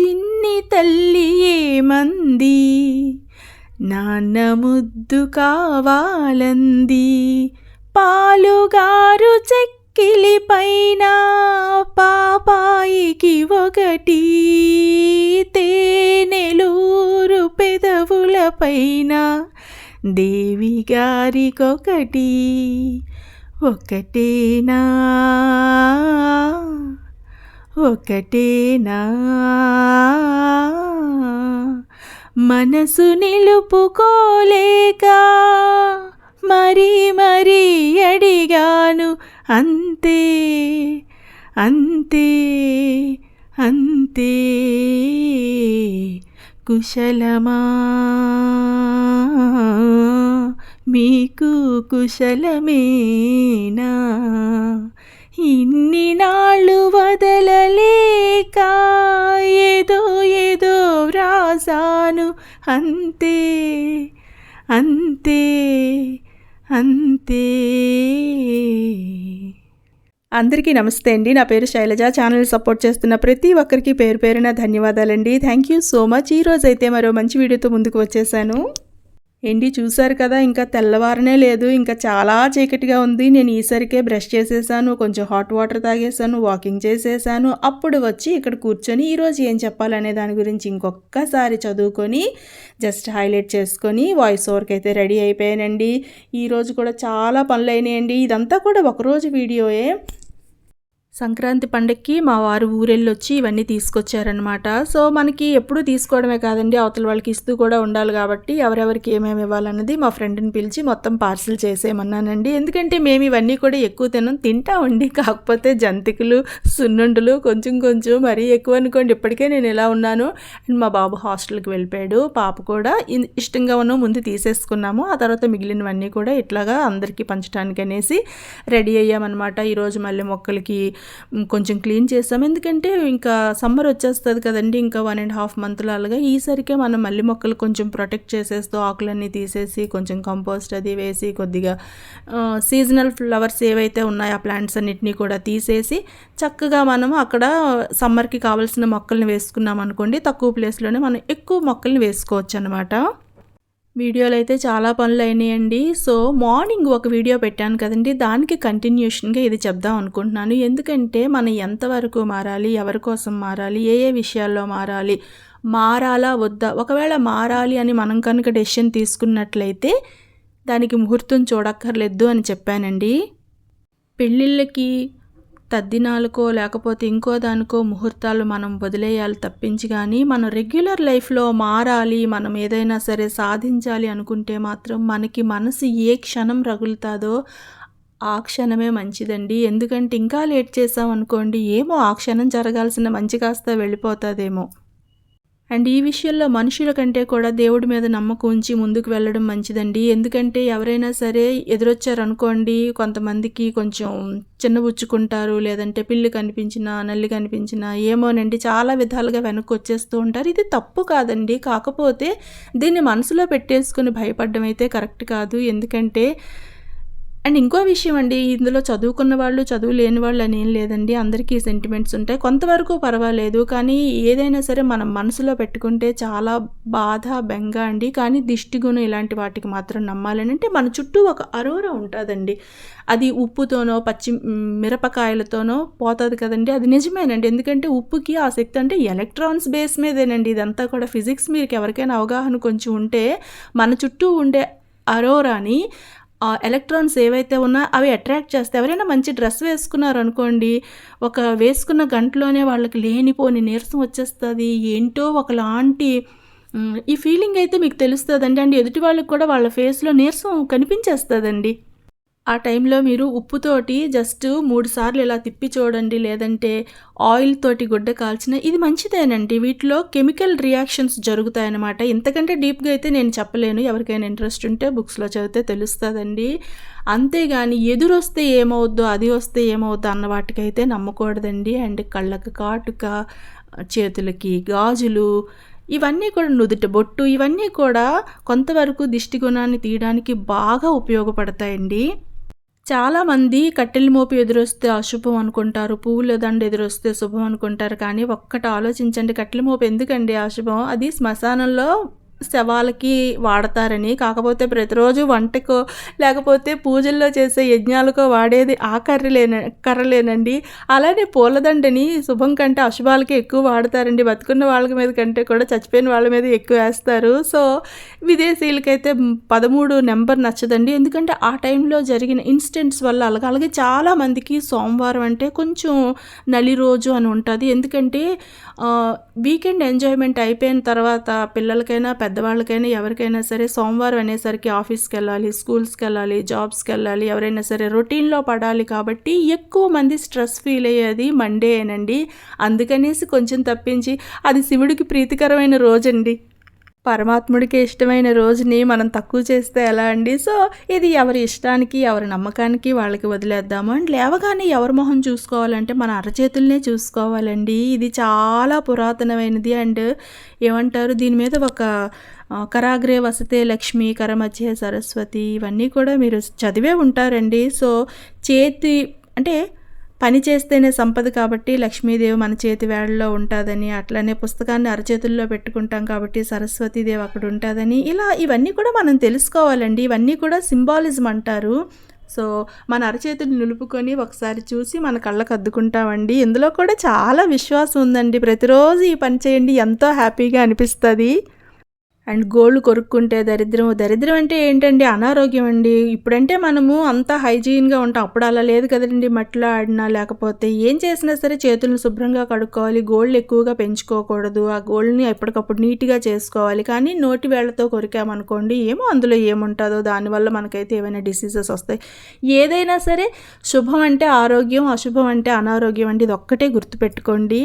చిన్ని తల్లి ఏమంది? నాన్న ముద్దు కావాలంది. పాలుగారు చెక్కిలి పైన పాపాయికి ఒకటి. తేనెలూరు పెదవుల పైన దేవి గారికొకటి ఒకటేనా? ఒకటేనా? మనసు నిలుపుకోలేక మరీ మరీ అడిగాను అంతే అంతే అంతే కుశలమా? మీకు కుశలమేనా? ఇన్ని నాళ్ళు వదలలేక ఏదో ఏదో వ్రాసాను. అంతే అంతే అంతే. అందరికీ నమస్తే అండి. నా పేరు శైలజ. ఛానల్ సపోర్ట్ చేస్తున్న ప్రతి ఒక్కరికి పేరు పేరున ధన్యవాదాలండి. Thank you so much. ఈరోజు అయితే మరో మంచి వీడియోతో ముందుకు వచ్చేసాను. ఏంటి చూశారు కదా ఇంకా తెల్లవారనే లేదు ఇంకా చాలా చీకటిగా ఉంది నేను ఈసరికే బ్రష్ చేసేసాను కొంచెం హాట్ వాటర్ తాగేసాను వాకింగ్ చేసేసాను అప్పుడు వచ్చి ఇక్కడ కూర్చొని ఈరోజు ఏం చెప్పాలనే దాని గురించి ఇంకొకసారి చదువుకొని జస్ట్ హైలైట్ చేసుకొని వాయిస్ ఓవర్కి అయితే రెడీ అయిపోయానండి. ఈరోజు కూడా చాలా పనులు అయినాయండి. ఇదంతా కూడా ఒకరోజు వీడియోయే. సంక్రాంతి పండక్కి మా వారు ఊరెళ్ళొచ్చి ఇవన్నీ తీసుకొచ్చారనమాట సో మనకి ఎప్పుడు తీసుకోవడమే కాదండి. అవతల వాళ్ళకి ఇస్తూ కూడా ఉండాలి కాబట్టి ఎవరెవరికి ఏమేమి ఇవ్వాలన్నది మా ఫ్రెండ్ని పిలిచి మొత్తం పార్సిల్ చేసేయమన్నానండి. ఎందుకంటే మేము ఇవన్నీ కూడా ఎక్కువ తినం తింటామండి. కాకపోతే జంతికలు సున్నుండలు కొంచెం కొంచెం మరీ ఎక్కువ అనుకోండి. ఇప్పటికే నేను ఎలా ఉన్నాను. అండ్ మా బాబు హాస్టల్కి వెళ్ళిపోయాడు. పాప కూడా ఇష్టంగా ఉన్న ముందు తీసేసుకున్నాము. ఆ తర్వాత మిగిలినవన్నీ కూడా ఇట్లాగా అందరికీ పంచడానికి అనేసి రెడీ అయ్యామన్నమాట. ఈరోజు మళ్ళీ మొక్కలకి కొంచెం క్లీన్ చేస్తాం. ఎందుకంటే ఇంకా సమ్మర్ వచ్చేస్తుంది కదండి ఇంకా వన్ అండ్ హాఫ్ మంత్లో అలాగా. ఈసరికే మనం మళ్ళీ మొక్కలు కొంచెం ప్రొటెక్ట్ చేసేస్తూ ఆకులన్నీ తీసేసి కొంచెం కంపోస్ట్ అది వేసి కొద్దిగా సీజనల్ ఫ్లవర్స్ ఏవైతే ఉన్నాయో ఆ ప్లాంట్స్ అన్నిటినీ కూడా తీసేసి చక్కగా మనం అక్కడ సమ్మర్కి కావాల్సిన మొక్కల్ని వేసుకున్నాం అనుకోండి తక్కువ ప్లేస్లోనే మనం ఎక్కువ మొక్కల్ని వేసుకోవచ్చు అనమాట వీడియోలు అయితే చాలా పనులు అయినాయండి సో మార్నింగ్ ఒక వీడియో పెట్టాను కదండి. దానికి కంటిన్యూషన్గా ఇది చెప్దాం అనుకుంటున్నాను. ఎందుకంటే మనం ఎంతవరకు మారాలి ఎవరి కోసం మారాలి ఏ ఏ విషయాల్లో మారాలి మారాలా వద్దా? ఒకవేళ మారాలి అని మనం కనుక డెసిషన్ తీసుకున్నట్లయితే దానికి ముహూర్తం చూడక్కర్లేదు అని చెప్పానండి. పెళ్ళిళ్ళకి తద్దినాలకో లేకపోతే ఇంకో దానికో ముహూర్తాలు మనం వదిలేయాలి తప్పించి కానీ మనం రెగ్యులర్ లైఫ్లో మారాలి మనం ఏదైనా సరే సాధించాలి అనుకుంటే మాత్రం మనకి మనసు ఏ క్షణం రగులుతుందో ఆ క్షణమే మంచిదండి. ఎందుకంటే ఇంకా లేట్ చేసాం అనుకోండి ఏమో ఆ క్షణం జరగాల్సిన మంచి కాస్త వెళ్ళిపోతుందేమో. అండ్ ఈ విషయంలో మనుషుల కంటే కూడా దేవుడి మీద నమ్మకం ఉంచి ముందుకు వెళ్ళడం మంచిదండి. ఎందుకంటే ఎవరైనా సరే ఎదురొచ్చారనుకోండి కొంతమందికి కొంచెం చిన్నబుచ్చుకుంటారు లేదంటే పిల్లి కనిపించినా నల్లి కనిపించినా ఏమోనండి చాలా విధాలుగా వెనక్కి వచ్చేస్తూ ఉంటారు. ఇది తప్పు కాదండి. కాకపోతే దీన్ని మనసులో పెట్టేసుకుని భయపడడం అయితే కరెక్ట్ కాదు. ఎందుకంటే అండ్ ఇంకో విషయం అండి ఇందులో చదువుకున్న వాళ్ళు చదువు లేని వాళ్ళు అని ఏం లేదండి. అందరికీ సెంటిమెంట్స్ ఉంటాయి. కొంతవరకు పర్వాలేదు కానీ ఏదైనా సరే మనం మనసులో పెట్టుకుంటే చాలా బాధ బెంగ అండి. కానీ దిష్టిగుణం ఇలాంటి వాటికి మాత్రం నమ్మాలని అంటే మన చుట్టూ ఒక అరోర ఉంటుందండి. అది ఉప్పుతోనో పచ్చి మిరపకాయలతోనో పోతుంది కదండి. అది నిజమేనండి. ఎందుకంటే ఉప్పుకి ఆ శక్తి అంటే ఎలక్ట్రాన్స్ బేస్ మీదేనండి. ఇదంతా కూడా ఫిజిక్స్ మీకు ఎవరికైనా అవగాహన కొంచెం ఉంటే మన చుట్టూ ఉండే అరోరాని ఎలక్ట్రాన్స్ ఏవైతే ఉన్నా అవి అట్రాక్ట్ చేస్తే ఎవరైనా మంచి డ్రెస్ వేసుకున్నారు అనుకోండి ఒక వేసుకున్న గంటలోనే వాళ్ళకి లేనిపోని నీరసం వచ్చేస్తుంది. ఏంటో ఒకలాంటి ఈ ఫీలింగ్ అయితే మీకు తెలుస్తుందండి. అండి ఎదుటి వాళ్ళకి కూడా వాళ్ళ ఫేస్లో నీరసం కనిపించేస్తుందండి. ఆ టైంలో మీరు ఉప్పుతోటి జస్ట్ మూడు సార్లు ఇలా తిప్పి చూడండి లేదంటే ఆయిల్ తోటి గుడ్డ కాల్చిన ఇది మంచిదేనండి. వీటిలో కెమికల్ రియాక్షన్స్ జరుగుతాయన్నమాట. ఇంతకంటే డీప్గా అయితే నేను చెప్పలేను. ఎవరికైనా ఇంట్రెస్ట్ ఉంటే బుక్స్లో చదివితే తెలుస్తుందండి. అంతేగాని ఎదురొస్తే ఏమవుద్దో అది వస్తే ఏమవుద్దో అన్న వాటికైతే నమ్మకూడదండి. అండ్ కళ్ళకు కాటుక చేతులకి గాజులు ఇవన్నీ కూడా నుదుట బొట్టు ఇవన్నీ కూడా కొంతవరకు దిష్టి గుణాన్ని తీయడానికి బాగా ఉపయోగపడతాయండి. చాలామంది కట్టెల మోపు ఎదురొస్తే అశుభం అనుకుంటారు పువ్వుల దండ ఎదురొస్తే శుభం అనుకుంటారు. కానీ ఒక్కటి ఆలోచించండి కట్టెల మోపు ఎందుకండి అశుభం? అది శ్మశానంలో శవాలకి వాడతారని. కాకపోతే ప్రతిరోజు వంటకో లేకపోతే పూజల్లో చేసే యజ్ఞాలకో వాడేది ఆ కర్రలేన కర్రలేనండి. అలానే పూలదండని శుభం కంటే అశుభాలకి ఎక్కువ వాడతారండి. బతుకున్న వాళ్ళ మీద కంటే కూడా చచ్చిపోయిన వాళ్ళ మీద ఎక్కువ వేస్తారు. సో విదేశీయులకైతే పదమూడు నెంబర్ నచ్చదండి. ఎందుకంటే ఆ టైంలో జరిగిన ఇన్సిడెంట్స్ వల్ల అలాగే అలాగే చాలామందికి సోమవారం అంటే కొంచెం నలి రోజు అని ఉంటుంది. ఎందుకంటే వీకెండ్ ఎంజాయ్మెంట్ అయిపోయిన తర్వాత పిల్లలకైనా పెద్ద పెద్దవాళ్ళకైనా ఎవరికైనా సరే సోమవారం అనేసరికి ఆఫీస్కి వెళ్ళాలి స్కూల్స్కి వెళ్ళాలి జాబ్స్కి వెళ్ళాలి ఎవరైనా సరే రొటీన్లో పడాలి కాబట్టి ఎక్కువ మంది స్ట్రెస్ ఫీల్ అయ్యేది మండే అనండి అందుకనేసి కొంచెం తప్పించి అది శివుడికి ప్రీతికరమైన రోజండి. పరమాత్ముడికి ఇష్టమైన రోజుని మనం తక్కువ చేస్తే ఎలా అండి? సో ఇది ఎవరి ఇష్టానికి ఎవరి నమ్మకానికి వాళ్ళకి వదిలేద్దాము. అండ్ లేవగానే ఎవరి మొహం చూసుకోవాలంటే మన అరచేతుల్నే చూసుకోవాలండి. ఇది చాలా పురాతనమైనది. అండ్ ఏమంటారు దీని మీద ఒక కరాగ్రే వసతే లక్ష్మి కరమధ్య సరస్వతి ఇవన్నీ కూడా మీరు చదివే ఉంటారండి. సో చేతి అంటే పని చేస్తేనే సంపద కాబట్టి లక్ష్మీదేవి మన చేతి వేళల్లో ఉంటుందని అట్లనే పుస్తకాన్ని అరచేతుల్లో పెట్టుకుంటాం కాబట్టి సరస్వతీదేవి అక్కడ ఉంటుందని. ఇలా ఇవన్నీ కూడా మనం తెలుసుకోవాలండి. ఇవన్నీ కూడా సింబాలిజం అంటారు. సో మన అరచేతులు నిలుపుకొని ఒకసారి చూసి మన కళ్ళకు అద్దుకుంటామండి. ఇందులో కూడా చాలా విశ్వాసం ఉందండి. ప్రతిరోజు ఈ పని చేయండి. ఎంతో హ్యాపీగా అనిపిస్తుంది. అండ్ గోల్డ్ కొరుక్కుంటే దరిద్రం. దరిద్రం అంటే ఏంటండి? అనారోగ్యం అండి. ఇప్పుడంటే మనము అంతా హైజీన్గా ఉంటాం. అప్పుడు అలా లేదు కదండి మట్టిలో ఆడినా లేకపోతే. ఏం చేసినా సరే చేతులను శుభ్రంగా కడుక్కోవాలి. గోల్డ్ ఎక్కువగా పెంచుకోకూడదు. ఆ గోల్డ్ని ఎప్పటికప్పుడు నీట్గా చేసుకోవాలి. కానీ నోటి వేళ్ళతో కొరికామనుకోండి ఏమో అందులో ఏముంటుందో దానివల్ల మనకైతే ఏమైనా డిసీజెస్ వస్తాయి. ఏదైనా సరే శుభం అంటే ఆరోగ్యం అశుభం అంటే అనారోగ్యం అండి. ఇది ఒక్కటే గుర్తుపెట్టుకోండి.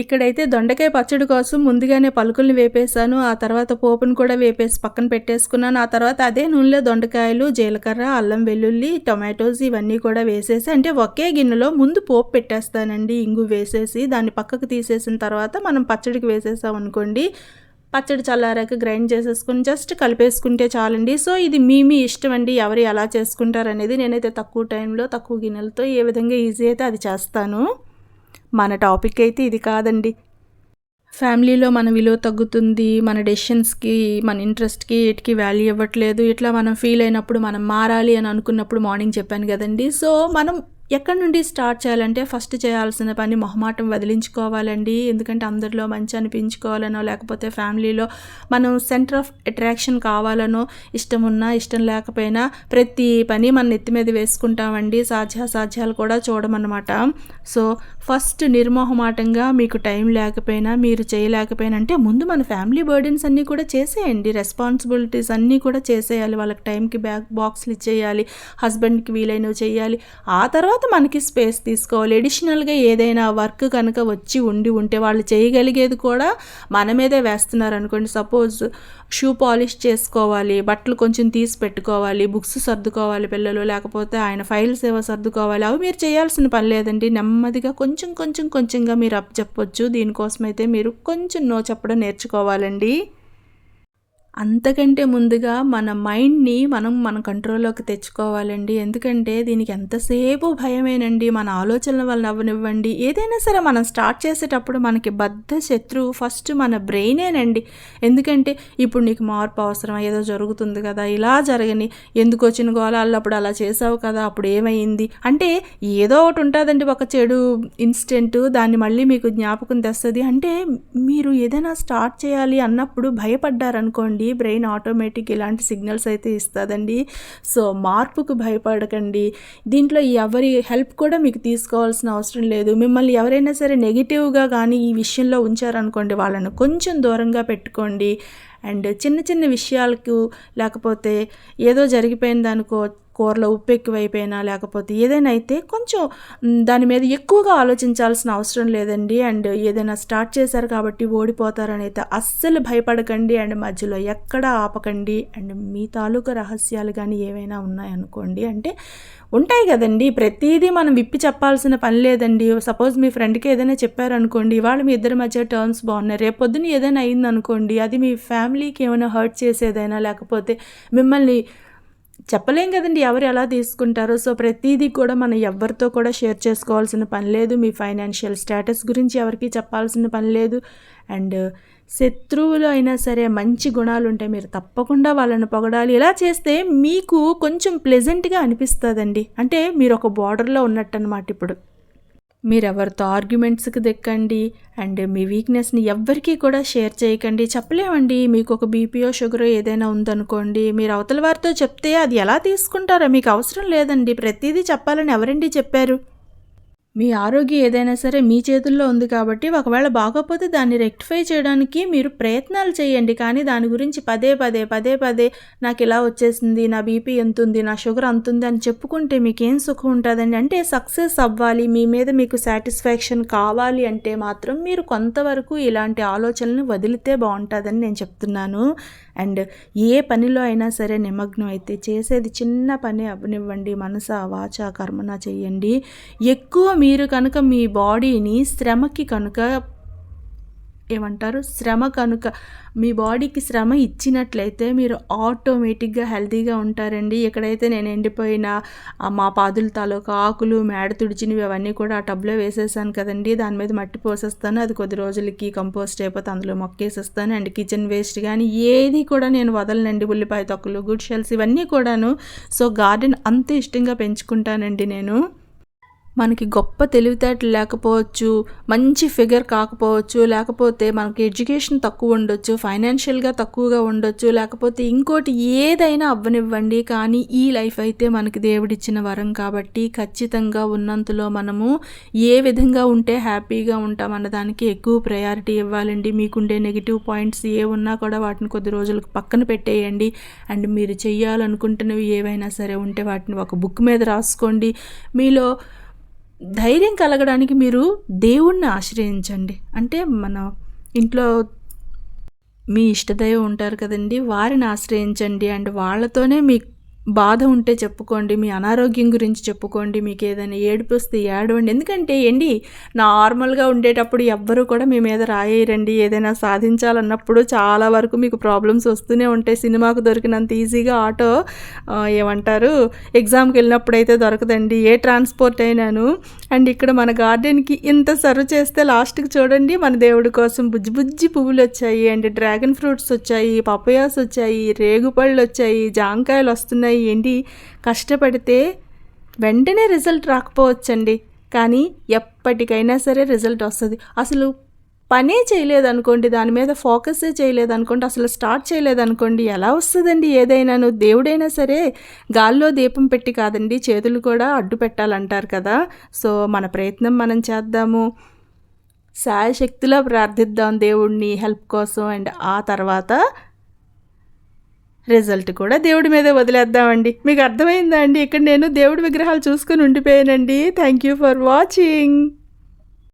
ఇక్కడైతే దొండకాయ పచ్చడి కోసం ముందుగానే పలుకుల్ని వేపేసాను ఆ తర్వాత పోపును కూడా వేపేసి పక్కన పెట్టేసుకున్నాను. ఆ తర్వాత అదే నూనెలో దొండకాయలు జీలకర్ర అల్లం వెల్లుల్లి టొమాటోస్ ఇవన్నీ కూడా వేసేసి అంటే ఒకే గిన్నెలో ముందు పోపు పెట్టేస్తానండి. ఇంగు వేసేసి దాన్ని పక్కకు తీసేసిన తర్వాత మనం పచ్చడికి వేసేసాం అనుకోండి పచ్చడి చల్లారాక గ్రైండ్ చేసేసుకుని జస్ట్ కలిపేసుకుంటే చాలండి. సో ఇది మీ మీ ఇష్టం అండి. ఎవరు ఎలా చేసుకుంటారు అనేది నేనైతే తక్కువ టైంలో తక్కువ గిన్నెలతో ఏ విధంగా ఈజీ అయితే అది చేస్తాను. మన టాపిక్ అయితే ఇది కాదండి. ఫ్యామిలీలో మన విలువ తగ్గుతుంది మన డెసిషన్స్కి మన ఇంట్రెస్ట్కి వీటికి వాల్యూ ఇవ్వట్లేదు. ఇట్లా మనం ఫీల్ అయినప్పుడు మనం మారాలి అని అనుకున్నప్పుడు మార్నింగ్ చెప్పాను కదండి. సో మనం ఎక్కడి నుండి స్టార్ట్ చేయాలంటే ఫస్ట్ చేయాల్సిన పని మొహమాటం వదిలించుకోవాలండి. ఎందుకంటే అందరిలో మంచి అనిపించుకోవాలనో లేకపోతే ఫ్యామిలీలో మనం సెంటర్ ఆఫ్ అట్రాక్షన్ కావాలనో ఇష్టం ఉన్నా ఇష్టం లేకపోయినా ప్రతి పని మన నెత్తి మీద వేసుకుంటామండి. సాధ్యాసాధ్యాలు కూడా చూడమన్నమాట. సో ఫస్ట్ నిర్మోహమాటంగా మీకు టైం లేకపోయినా మీరు చేయలేకపోయినా అంటే ముందు మన ఫ్యామిలీ బర్డెన్స్ అన్నీ కూడా చేసేయండి. రెస్పాన్సిబిలిటీస్ అన్నీ కూడా చేసేయాలి. వాళ్ళకి టైంకి బ్యాక్ బాక్స్లు ఇచ్చేయాలి. హస్బెండ్కి వీలైనవి చేయాలి. ఆ తర్వాత తర్వాత మనకి స్పేస్ తీసుకోవాలి. ఎడిషనల్గా ఏదైనా వర్క్ కనుక వచ్చి ఉండి ఉంటే వాళ్ళు చేయగలిగేది కూడా మన మీదే వేస్తున్నారు అనుకోండి సపోజ్ షూ పాలిష్ చేసుకోవాలి బట్టలు కొంచెం తీసి పెట్టుకోవాలి బుక్స్ సర్దుకోవాలి పిల్లలు లేకపోతే ఆయన ఫైల్స్ ఏవో సర్దుకోవాలి. అవి మీరు చేయాల్సిన పని లేదండి. నెమ్మదిగా కొంచెం కొంచెం కొంచెంగా మీరు అప్ చెప్పొచ్చు. దీనికోసమైతే మీరు కొంచెం నో చెప్పడం నేర్చుకోవాలండి. అంతకంటే ముందుగా మన మైండ్ని మనం మన కంట్రోల్లోకి తెచ్చుకోవాలండి. ఎందుకంటే దీనికి ఎంతసేపు భయమేనండి. మన ఆలోచనల వల్ల అవ్వనివ్వండి ఏదైనా సరే మనం స్టార్ట్ చేసేటప్పుడు మనకి బద్ధ శత్రువు ఫస్ట్ మన బ్రెయినేనండి. ఎందుకంటే ఇప్పుడు నీకు మార్పు అవసరం ఏదో జరుగుతుంది కదా. ఇలా జరగని ఎందుకు వచ్చిన గోళాల్లో అప్పుడు అలా చేసావు కదా? అప్పుడు ఏమైంది? అంటే ఏదో ఒకటి ఉంటుందండి. ఒక చెడు ఇన్సిడెంట్ దాన్ని మళ్ళీ మీకు జ్ఞాపకం తెస్తుంది. అంటే మీరు ఏదైనా స్టార్ట్ చేయాలి అన్నప్పుడు భయపడ్డారనుకోండి. అండి బ్రెయిన్ ఆటోమేటిక్ ఇలాంటి సిగ్నల్స్ అయితే ఇస్తుందండి. సో మార్పుకు భయపడకండి. దీంట్లో ఎవరి హెల్ప్ కూడా మీకు తీసుకోవాల్సిన అవసరం లేదు. మిమ్మల్ని ఎవరైనా సరే నెగిటివ్గా కానీ ఈ విషయంలో ఉంచారనుకోండి వాళ్ళను కొంచెం దూరంగా పెట్టుకోండి. అండ్ చిన్న చిన్న విషయాలకు లేకపోతే ఏదో జరిగిపోయిన దానికో కూరలో ఉప్పు ఎక్కువైపోయినా లేకపోతే ఏదైనా అయితే కొంచెం దాని మీద ఎక్కువగా ఆలోచించాల్సిన అవసరం లేదండి. అండ్ ఏదైనా స్టార్ట్ చేశారు కాబట్టి ఓడిపోతారని అయితే అస్సలు భయపడకండి. అండ్ మధ్యలో ఎక్కడ ఆపకండి. అండ్ మీ తాలూకా రహస్యాలు కానీ ఏవైనా ఉన్నాయనుకోండి. అంటే ఉంటాయి కదండి. ప్రతిదీ మనం విప్పి చెప్పాల్సిన పని లేదండి. సపోజ్ మీ ఫ్రెండ్కి ఏదైనా చెప్పారనుకోండి ఇవాళ మీ ఇద్దరి మధ్య టర్మ్స్ బాగున్నాయి. రేపు ఏదైనా అయిందనుకోండి అది మీ ఫ్యామిలీకి ఏమైనా హర్ట్ చేసేదైనా లేకపోతే మిమ్మల్ని చెప్పలేం కదండి ఎవరు ఎలా తీసుకుంటారో. సో ప్రతిదీ కూడా మనం ఎవరితో కూడా షేర్ చేసుకోవాల్సిన పని లేదు. మీ ఫైనాన్షియల్ స్టేటస్ గురించి ఎవరికి చెప్పాల్సిన పని లేదు. అండ్ శత్రువులు అయినా సరే మంచి గుణాలు ఉంటే మీరు తప్పకుండా వాళ్ళని పొగడాలి. ఇలా చేస్తే మీకు కొంచెం ప్లెజెంట్గా అనిపిస్తుందండి. అంటే మీరు ఒక బార్డర్లో ఉన్నట్టు అనమాట ఇప్పుడు. మీరు ఎవరితో ఆర్గ్యుమెంట్స్కి దెక్కండి అండ్ మీ వీక్నెస్ని ఎవ్వరికీ కూడా షేర్ చేయకండి. చెప్పలేమండి మీకు ఒక బీపీఓ షుగర్ ఏదైనా ఉందనుకోండి మీరు అవతల వారితో చెప్తే అది ఎలా తీసుకుంటారో మీకు అవసరం లేదండి. ప్రతిదీ చెప్పాలని ఎవరండి చెప్పారు? మీ ఆరోగ్యం ఏదైనా సరే మీ చేతుల్లో ఉంది కాబట్టి ఒకవేళ బాగోపోతే దాన్ని రెక్టిఫై చేయడానికి మీరు ప్రయత్నాలు చేయండి. కానీ దాని గురించి పదే పదే పదే పదే నాకు ఇలా వచ్చేసింది నా బీపీ ఎంత ఉంది నా షుగర్ అంత ఉంది అని చెప్పుకుంటే మీకు ఏం సుఖం ఉంటుందండి? అంటే సక్సెస్ అవ్వాలి మీ మీద మీకు సాటిస్ఫాక్షన్ కావాలి అంటే మాత్రం మీరు కొంతవరకు ఇలాంటి ఆలోచనలు వదిలితే బాగుంటుందని నేను చెప్తున్నాను. అండ్ ఏ పనిలో అయినా సరే నిమగ్నం అయితే చేసేది చిన్న పని అవ్వనివ్వండి. మనస వాచ కర్మన చేయండి. ఎక్కువ మీరు కనుక మీ బాడీని శ్రమకి కనుక ఏమంటారు? శ్రమ కనుక మీ బాడీకి శ్రమ ఇచ్చినట్లయితే మీరు ఆటోమేటిక్గా హెల్తీగా ఉంటారండి. ఎక్కడైతే నేను ఎండిపోయిన మా పాదుల తాలూకా ఆకులు మేడ తుడిచినవి అవన్నీ కూడా ఆ టబ్లో వేసేసాను కదండి. దాని మీద మట్టి పోసేస్తాను. అది కొద్ది రోజులకి కంపోస్ట్ అయిపోతే అందులో మొక్కేసేస్తాను. అండ్ కిచెన్ వేస్ట్ కానీ ఏది కూడా నేను వదలనండి. ఉల్లిపాయ తొక్కలు గుడ్ షెల్స్ ఇవన్నీ కూడాను. సో గార్డెన్ అంత ఇష్టంగా పెంచుకుంటానండి నేను. మనకి గొప్ప తెలివితేటలు లేకపోవచ్చు మంచి ఫిగర్ కాకపోవచ్చు లేకపోతే మనకి ఎడ్యుకేషన్ తక్కువ ఉండొచ్చు ఫైనాన్షియల్గా తక్కువగా ఉండొచ్చు లేకపోతే ఇంకోటి ఏదైనా అవ్వనివ్వండి. కానీ ఈ లైఫ్ అయితే మనకి దేవుడిచ్చిన వరం కాబట్టి ఖచ్చితంగా ఉన్నంతలో మనము ఏ విధంగా ఉంటే హ్యాపీగా ఉంటాం అన్నదానికి ఎక్కువ ప్రయారిటీ ఇవ్వాలండి. మీకుండే నెగిటివ్ పాయింట్స్ ఏ ఉన్నా కూడా వాటిని కొద్ది రోజులకు పక్కన పెట్టేయండి. అండ్ మీరు చేయాలనుకుంటున్నవి ఏవైనా సరే ఉంటే వాటిని ఒక బుక్ మీద రాసుకోండి. మీలో ధైర్యం కలగడానికి మీరు దేవుణ్ణి ఆశ్రయించండి. అంటే మన ఇంట్లో మీ ఇష్టదైవం ఉంటారు కదండి వారిని ఆశ్రయించండి. అండ్ వాళ్ళతోనే మీ బాధ ఉంటే చెప్పుకోండి మీ అనారోగ్యం గురించి చెప్పుకోండి మీకు ఏదైనా ఏడుపు వస్తే ఏడవండి. ఎందుకంటే ఏంటి నార్మల్గా ఉండేటప్పుడు ఎవ్వరూ కూడా మీ మీద రాయేయరండి. ఏదైనా సాధించాలన్నప్పుడు చాలా వరకు మీకు ప్రాబ్లమ్స్ వస్తూనే ఉంటాయి. సినిమాకు దొరికినంత ఈజీగా ఆటో ఏమంటారు ఎగ్జామ్కి వెళ్ళినప్పుడు అయితే దొరకదండి. ఏ ట్రాన్స్పోర్ట్ అయినాను అండ్ ఇక్కడ మన గార్డెన్కి ఇంత సర్వ్ చేస్తే లాస్ట్కి చూడండి మన దేవుడి కోసం బుజ్జి బుజ్జి పువ్వులు వచ్చాయి అండ్ డ్రాగన్ ఫ్రూట్స్ వచ్చాయి పపయాస్ వచ్చాయి రేగుపళ్ళు వచ్చాయి జాంకాయలు వస్తున్నాయి. ఏంటి? కష్టపడితే వెంటనే రిజల్ట్ రాకపోవచ్చండి. కానీ ఎప్పటికైనా సరే రిజల్ట్ వస్తుంది. అసలు పనే చేయలేదనుకోండి దాని మీద ఫోకసే చేయలేదనుకోండి అసలు స్టార్ట్ చేయలేదనుకోండి ఎలా వస్తుందండి ఏదైనాను? దేవుడైనా సరే గాల్లో దీపం పెట్టి కాదండి చేతులు కూడా అడ్డు పెట్టాలంటారు కదా. సో మన ప్రయత్నం మనం చేద్దాము. సాయశక్తిలో ప్రార్థిద్దాం దేవుడిని హెల్ప్ కోసం. అండ్ ఆ తర్వాత రిజల్ట్ కూడా దేవుడి మీదే వదిలేద్దామండి. మీకు అర్థమైందా అండి? ఇక్కడ నేను దేవుడి విగ్రహాలు చూసుకొని ఉండిపోయానండి. Thank you for watching.